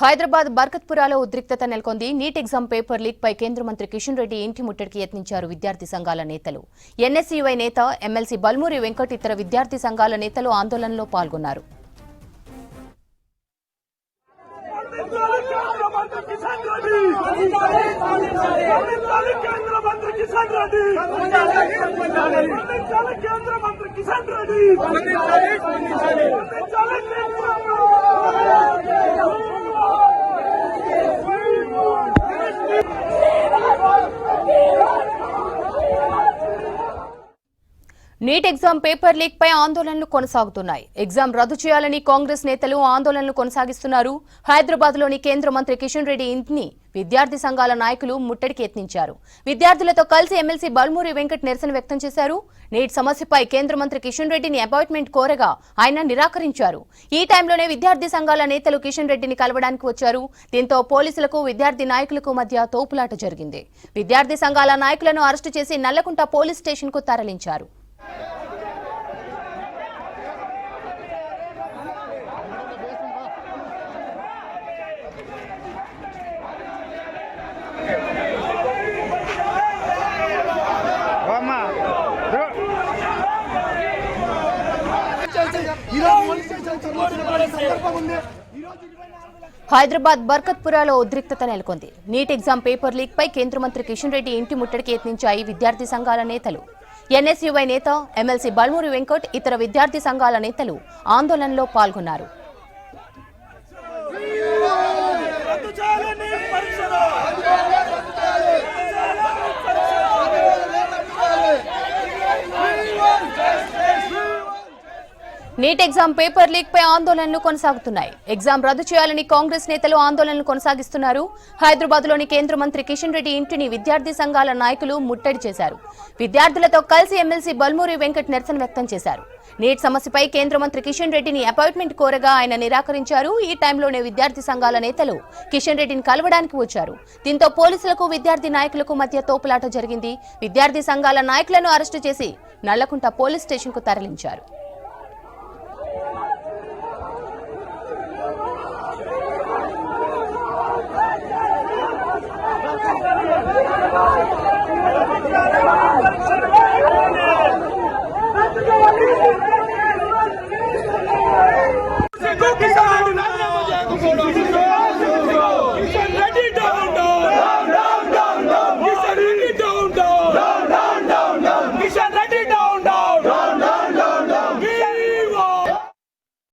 హైదరాబాద్ బర్కత్పురాలో ఉద్రిక్తత నెలకొంది. నీట్ ఎగ్జామ్ పేపర్ లీక్ పై కేంద్ర మంత్రి కిషన్ రెడ్డి ఇంటి ముట్టడికి యత్నించారు విద్యార్థి సంఘాల నేతలు. ఎన్ఎస్యుఐ నేత ఎమ్మెల్సీ బల్మూరి వెంకట్ ఇతర విద్యార్థి సంఘాల నేతలు ఆందోళనలో పాల్గొన్నారు. కేంద్ర మంత్రి కిషన్ రెడ్డి స్పందించాలి కేంద్ర మంత్రి కిషన్ రెడ్డి స్పందించాలి కేంద్ర మంత్రి స్పందించాలి నీట్ ఎగ్జామ్ పేపర్ లీక్ పై ఆందోళనలు కొనసాగుతున్నాయి. ఎగ్జామ్ రద్దు చేయాలని కాంగ్రెస్ నేతలు ఆందోళనలు కొనసాగిస్తున్నారు. హైదరాబాద్లోని కేంద్ర మంత్రి కిషన్ రెడ్డి ఇంటిని విద్యార్థి సంఘాల నాయకులు ముట్టడికి యత్నించారు. విద్యార్థులతో కలిసి ఎమ్మెల్సీ బల్మూరి వెంకట్ నిరసన వ్యక్తం చేశారు. నీట్ సమస్యపై కేంద్ర మంత్రి కిషన్ రెడ్డిని అపాయింట్మెంట్ కోరగా ఆయన నిరాకరించారు. ఈ టైంలోనే విద్యార్థి సంఘాల నేతలు కిషన్ రెడ్డిని కలవడానికి వచ్చారు. దీంతో పోలీసులకు విద్యార్థి నాయకులకు మధ్య తోపులాట జరిగింది. విద్యార్థి సంఘాల నాయకులను అరెస్టు చేసి నల్లకుంట పోలీస్ స్టేషన్కు తరలించారు. హైదరాబాద్ బర్కత్పురాలో ఉద్రిక్తత నెలకొంది. నీట్ ఎగ్జామ్ పేపర్ లీక్ పై కేంద్ర మంత్రి కిషన్ రెడ్డి ఇంటి ముట్టడికి యత్నించాయి విద్యార్థి సంఘాల నేతలు. ఎన్ఎస్యుఐ నేత ఎమ్మెల్సీ బల్మూరి వెంకట్ ఇతర విద్యార్థి సంఘాల నేతలు ఆందోళనలో పాల్గొన్నారు రద్దు చేయాలని పరీక్షలు నీట్ ఎగ్జామ్ పేపర్ లీక్ పై ఆందోళనలు కొనసాగుతున్నాయి. ఎగ్జామ్ రద్దు చేయాలని కాంగ్రెస్ నేతలు ఆందోళనలు కొనసాగిస్తున్నారు. హైదరాబాద్లోని కేంద్ర మంత్రి కిషన్ రెడ్డి ఇంటిని విద్యార్థి సంఘాల నాయకులు ముట్టడి చేశారు. విద్యార్థులతో కలిసి ఎమ్మెల్సీ బల్మూరి వెంకట్ నిరసన వ్యక్తం చేశారు. నీట్ సమస్యపై కేంద్ర మంత్రి కిషన్ రెడ్డిని అపాయింట్మెంట్ కోరగా ఆయన నిరాకరించారు. ఈ టైంలోనే విద్యార్థి సంఘాల నేతలు కిషన్ రెడ్డిని కలవడానికి వచ్చారు. దీంతో పోలీసులకు విద్యార్థి నాయకులకు మధ్య తోపులాట జరిగింది. విద్యార్థి సంఘాల నాయకులను అరెస్టు చేసి నల్లకుంట పోలీస్ స్టేషన్కు తరలించారు.